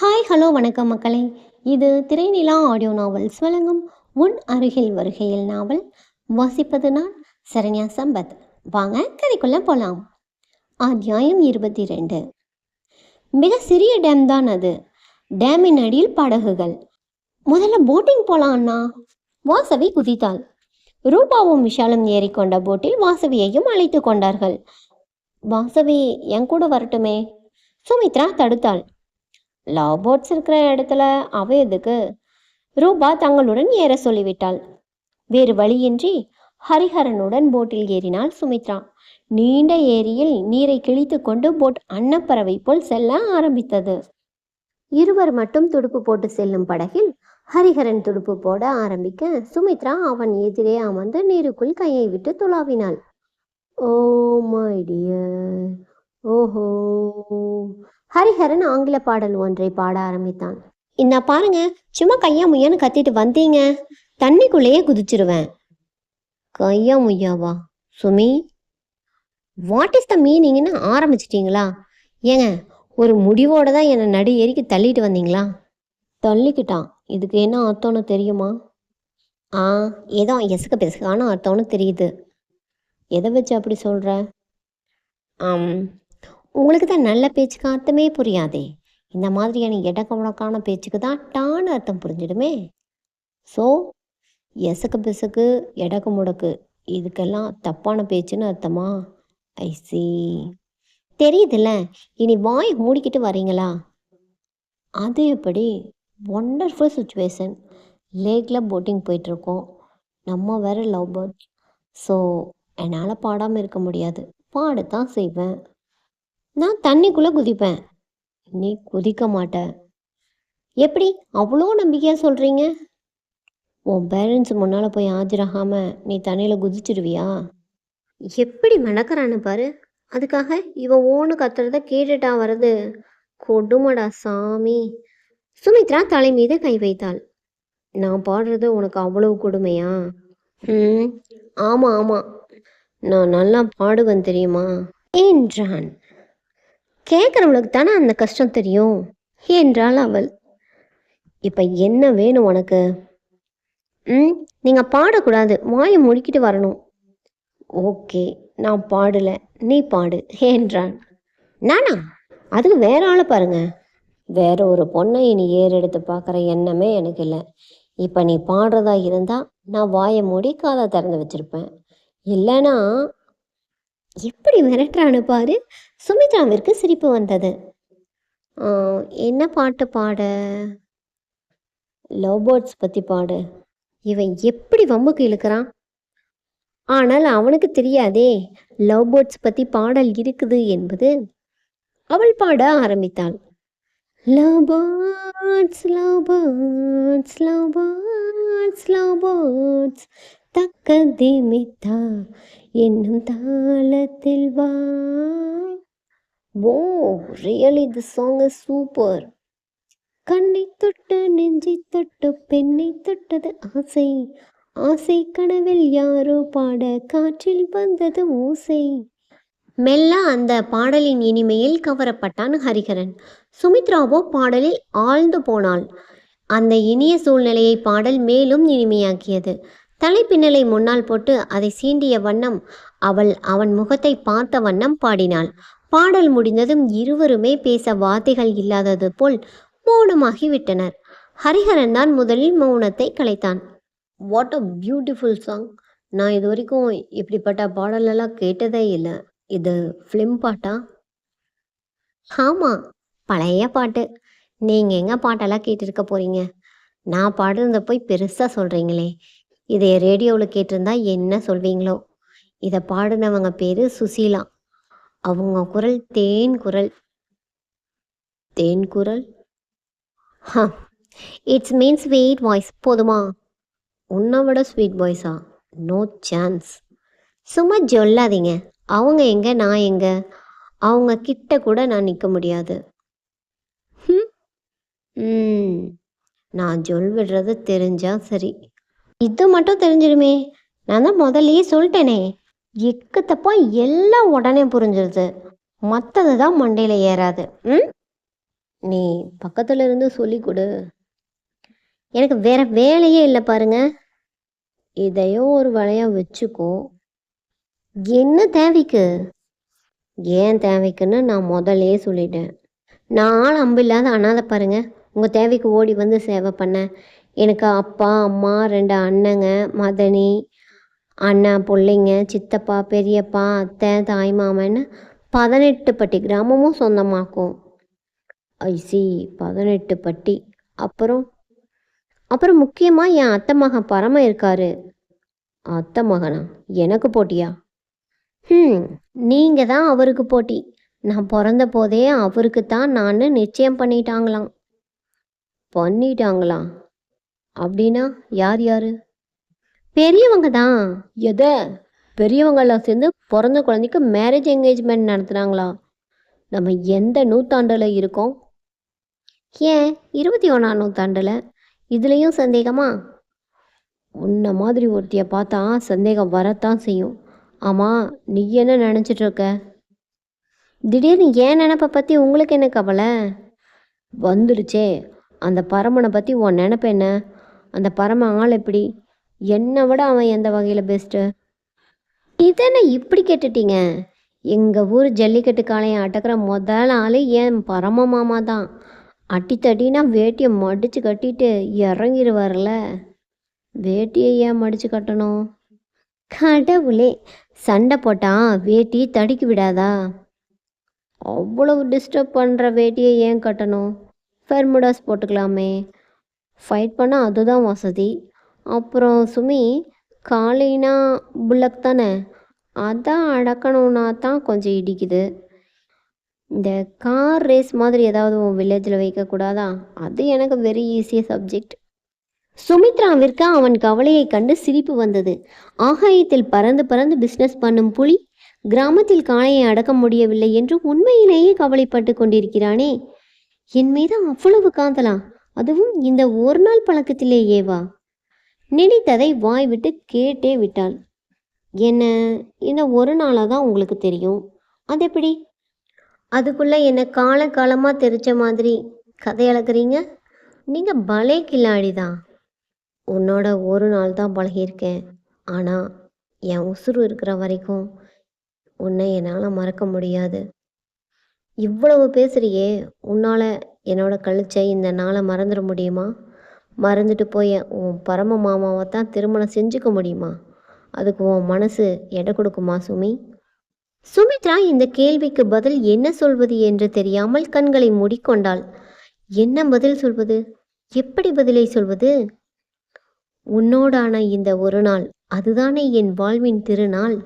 Hi hello வணக்கம் மக்களே. இது திரைநிலா ஆடியோ நாவல்ஸ் வழங்கும் உன் அருகில் வருகையில் நாவல் வாசிப்பது நான் சரண்யா சம்பத். வாங்க கதைக்குள்ள போகலாம் அத்தியாயம் இருபத்தி ரெண்டு மிக சிறிய டேம் தான் அது. டேமின் அடியில் படகுகள். முதல்ல போட்டிங் போலாம் அண்ணா. வாசவி குதித்தாள். ரூபாவும் விஷாலும் ஏறிக்கொண்ட போட்டில் வாசவியையும் அழைத்து கொண்டார்கள். வாசவி என் கூட வரட்டுமே. சுமித்ரா தடுத்தாள். லவ் பேர்ட்ஸ் இருக்கிற இடத்துல அவ எதுக்கு? ரூபா தங்களுடன் ஏற சொல்லிவிட்டாள். வேறு வழியின்றி ஹரிஹரனுடன் போட்டில் ஏறினாள் சுமித்ரா. நீண்ட ஏரியில் நீரை கிழித்து கொண்டு போட் அன்னப்பறவை போல் செல்ல ஆரம்பித்தது. இருவர் மட்டும் துடுப்பு போட்டு செல்லும் படகில் ஹரிஹரன் துடுப்பு போட ஆரம்பிக்க சுமித்ரா அவன் எதிரே அமர்ந்து நீருக்குள் கையை விட்டு துளாவினாள். ஓ மை டியர் ஓஹோ. ஹரிஹரன் ஆங்கில பாடல் ஒன்றை பாட ஆரம்பித்தான். என்ன பாருங்க சும்மா கையா முய்யான்னு கத்திட்டு வந்தீங்க. தண்ணிக்குள்ளேயே குதிச்சிருவேன். கையா முய்யாவா? சுமி வாட் இஸ் த மீனிங்னு ஆரம்பிச்சிட்டீங்களா? ஏங்க ஒரு முடிவோட தான் என்னை நடு ஏறிக்கு தள்ளிட்டு வந்தீங்களா? தள்ளிக்கிட்டான். இதுக்கு என்ன அர்த்தம்னு தெரியுமா? ஆ ஏதோ எசுக்க பெசுக்கான அர்த்தம்னு தெரியுது. எதை வச்சு அப்படி சொல்கிற ஆம் உங்களுக்கு தான் நல்ல பேச்சுக்கு அர்த்தமே புரியாதே. இந்த மாதிரியான இடக்க முடக்கான பேச்சுக்கு தான் டான்னு அர்த்தம் புரிஞ்சிடுமே. ஸோ எசக்கு பிசக்கு எடக்கு முடக்கு இதுக்கெல்லாம் தப்பான பேச்சுன்னு அர்த்தமா? ஐசி தெரியுதுல்ல இனி வாய் மூடிக்கிட்டு வரீங்களா? அது எப்படி? ஒண்டர்ஃபுல் சுச்சுவேஷன் லேக்கில் போட்டிங் போயிட்டுருக்கோம். நம்ம வேறு லவ் பேர்ட் ஸோ என்னால் பாடாமல் இருக்க முடியாது. பாடத்தான் செய்வேன். நான் தண்ணிக்குள்ளே குதிப்பேன். நீ குதிக்க மாட்ட. எப்படி அவ்வளோ நம்பிக்கையாக சொல்கிறீங்க உன் பேரண்ட்ஸ் முன்னால் போய் ஆஜராகாமல் நீ தண்ணியில் குதிச்சிடுவியா எப்படி மெனக்கிறான்னு பாரு. அதுக்காக இவன் ஓன்னு கத்துறத கேட்டுட்டா வர்றது. கொடுமடா சாமி. சுமித்ரா தலை மீது கை வைத்தாள். நான் பாடுறது உனக்கு அவ்வளவு கொடுமையா? ம் ஆமாம் ஆமாம் நான் நல்லா பாடுவேன் தெரியுமா? என்றான். கேட்குறவளுக்கு தானே அந்த கஷ்டம் தெரியும்? என்றாள் அவள். இப்போ என்ன வேணும் உனக்கு? ம் நீங்கள் பாடக்கூடாது. வாயை முடிக்கிட்டு வரணும். ஓகே நான் பாடலை. நீ பாடு என்றான் நானா? அதுக்கு வேற ஆளை பாருங்க. வேற ஒரு பொண்ணை இனி ஏறெடுத்து பார்க்குற எண்ணமே எனக்கு இல்லை. இப்போ நீ பாடுறதா இருந்தால் நான் வாயை மூடி காதை திறந்து வச்சிருப்பேன். இல்லைன்னா எப்படி மிரட்டுறான்னு பாரு. சுமித்ராவிற்கு சிரிப்பு வந்தது. என்ன பாட்டு பாட? லவ் பேர்ட்ஸ் பற்றி பாடு. இவன் எப்படி வம்புக்கு இழுக்கிறான்? ஆனால் அவனுக்கு தெரியாதே லவ் பேர்ட்ஸ் பற்றி பாடல் இருக்குது என்பது அவள் பாட ஆரம்பித்தாள். Love birds love birds love birds love birds தக்க திமித்தா என்னும் தாளத்தில் வா. ஓ really the song is super கண்ணை தொட்டு நெஞ்சை தொட்டு பெண்ணை தொட்டது ஆசை. ஆசை கனவில் யாரோ பாட காற்றில் வந்தது ஓசை. மெல்ல அந்த பாடலின் இனிமையில் கவரப்பட்டான் ஹரிஹரன். சுமித்ராவோ பாடலில் ஆழ்ந்து போனாள். அந்த இனிய சூழ்நிலையை பாடல் மேலும் இனிமையாக்கியது. தலைப்பின்னலை முன்னால் போட்டு அதை சீண்டிய வண்ணம் அவள் அவன் முகத்தை பார்த்த வண்ணம் பாடினாள். பாடல் முடிந்ததும் இருவருமே பேச வார்த்தைகள் இல்லாதது போல் மௌனமாகி விட்டனர். ஹரிஹரன் தான் முதலில் மௌனத்தை கலைத்தான். வாட் அ பியூட்டிஃபுல் சாங் நான் இது வரைக்கும் இப்படிப்பட்ட பாடலெல்லாம் கேட்டதே இல்லை. இது ஃபிலிம் பாட்டா? ஆமாம் பழைய பாட்டு. நீங்கள் எங்கே பாட்டெல்லாம் கேட்டிருக்க போகிறீங்க நான் பாடுறத போய் பெருசாக சொல்கிறீங்களே இதை ரேடியோவில் கேட்டிருந்தா என்ன சொல்வீங்களோ? இதை பாடினவங்க பேர் சுசீலா. அவங்க குரல் தேன் குரல். தேன் குரல்? ஹா இட்ஸ் மீன்ஸ் ஸ்வீட் வாய்ஸ். போதுமா? உன்னை விட ஸ்வீட் வாய்ஸா? No chance. சும்மா சொல்லாதீங்க. அவங்க எங்க நான் எங்க? அவங்க கிட்ட கூட நான் நிற்க முடியாது. ம். நான் சொல் விடுறது தெரிஞ்சா சரி. இது மட்டும் தெரிஞ்சிடுமே. நான் தான் முதல்லயே சொல்லிட்டேனே. எக்கு தப்பா எல்லாம் உடனே புரிஞ்சிருது. மற்றது தான் மண்டையில் ஏறாது. ம்? நீ பக்கத்துல இருந்து சொல்லி கொடு. எனக்கு வேற வேலையே இல்லை பாருங்க. இதையும் ஒரு வேலையா வச்சுக்கோ. என்ன தேவைக்கு? ஏன் தேவைக்குன்னு நான் முதல்லயே சொல்லிட்டேன். நான் அம்பு இல்லாத அனாதை பாருங்க. உங்கள் தேவைக்கு ஓடி வந்து சேவை பண்ணேன். எனக்கு அப்பா அம்மா ரெண்டு அண்ணங்க மதனி அண்ணன் பிள்ளைங்க சித்தப்பா பெரியப்பா அத்தை தாய் மாமன்னு பதினெட்டு பட்டி கிராமமும் சொந்தமாக்கும். ஐசி பதினெட்டு பட்டி. அப்புறம் அப்புறம் முக்கியமாக என் அத்தை மகன் பரம இருக்காரு. அத்தை மகனா? எனக்கு போட்டியா? ம் நீங்கள் தான் அவருக்கு போட்டி. நான் பிறந்த போதே அவருக்கு தான் நான் நிச்சயம் பண்ணிட்டாங்களாம். பண்ணிட்டாங்களாம் அப்படின்னா யார் யாரு? பெரியவங்க தான். எதை? பெரியவங்களாம் சேர்ந்து பிறந்த குழந்தைக்கு மேரேஜ் என்கேஜ்மெண்ட் நடத்துனாங்களா? நம்ம எந்த நூற்றாண்டில் இருக்கோம்? ஏன்? இருபத்தி ஒன்றாம் நூற்றாண்டில் இதுலேயும் சந்தேகமா? உன்னை மாதிரி ஒருத்தியை பார்த்தா சந்தேகம் வரத்தான் செய்யும். ஆமாம் நீ என்ன நினச்சிட்டு இருக்க? திடீர்னு ஏன் நினப்பை பற்றி உங்களுக்கு என்ன கவலை? வந்துடுச்சே. அந்த பரமனை பற்றி உன் நினப்பு என்ன? அந்த பரம ஆள் எப்படி? என்னை விட அவன் எந்த வகையில் பெஸ்ட்டு இதென்ன இப்படி கேட்டுட்டீங்க? எங்கள் ஊர் ஜல்லிக்கட்டு காளையை அடக்கிற முதல் ஆள் என் பரம மாமா தான். அட்டித்தட்டினா வேட்டியை மடித்து கட்டிட்டு இறங்கிடுவார்ல வேட்டியை ஏன் மடித்து கட்டணும்? கடவுளே சண்டை போட்டால் வேட்டி தடுக்கி விடாதா? அவ்வளவு டிஸ்டர்ப் பண்ணுற வேட்டியை ஏன் கட்டணும்? ஃபெர்முடாஸ் போட்டுக்கலாமே. ஃபைட் பண்ணால் அதுதான் வசதி. அப்புறம் சுமி காலைனா புல்லக் தானே? அதான் அடக்கணும்னா தான் கொஞ்சம் இடிக்குது. இந்த கார் ரேஸ் மாதிரி ஏதாவது உன் வில்லேஜில் வைக்கக்கூடாதா அது எனக்கு வெரி ஈஸிய சப்ஜெக்ட் சுமித்ராவிற்கு அவன் கவலையை கண்டு சிரிப்பு வந்தது. ஆகாயத்தில் பறந்து பறந்து பிஸ்னஸ் பண்ணும் புலி கிராமத்தில் காளையை அடக்க முடியவில்லை என்று உண்மையிலேயே கவலைப்பட்டு கொண்டிருக்கிறானே. என் மீது அவ்வளவு காதலா? அதுவும் இந்த ஒரு நாள் பழக்கத்திலேயேவா நினைத்ததை வாய் விட்டு கேட்டே விட்டாள். என்ன? இந்த ஒரு நாளாக தான் உங்களுக்கு தெரியும். அது எப்படி? அதுக்குள்ளே என்ன காலகாலமாக தெரிச்ச மாதிரி கதை அளக்குறீங்க? நீங்கள் பலே கில்லாடி தான். உன்னோட ஒரு நாள் தான் பழகியிருக்கேன். ஆனால் என் உசுறு இருக்கிற வரைக்கும் உன்னை என்னால் மறக்க முடியாது. இவ்வளவு பேசுறியே உன்னால் என்னோட கழிச்ச இந்த நாளை மறந்துட முடியுமா? மறந்துட்டு போய் உன் பரம மாமாவை தான் திருமணம் செஞ்சுக்க முடியுமா? அதுக்கு உன் மனசு எடை கொடுக்குமா சுமி? சுமித்ரா இந்த கேள்விக்கு பதில் என்ன சொல்வது என்று தெரியாமல் கண்களை மூடிக்கொண்டாள். என்ன பதில் சொல்வது? எப்படி பதிலை சொல்வது? உன்னோடான இந்த ஒரு நாள் அதுதானே என் வாழ்வின் திருநாள்.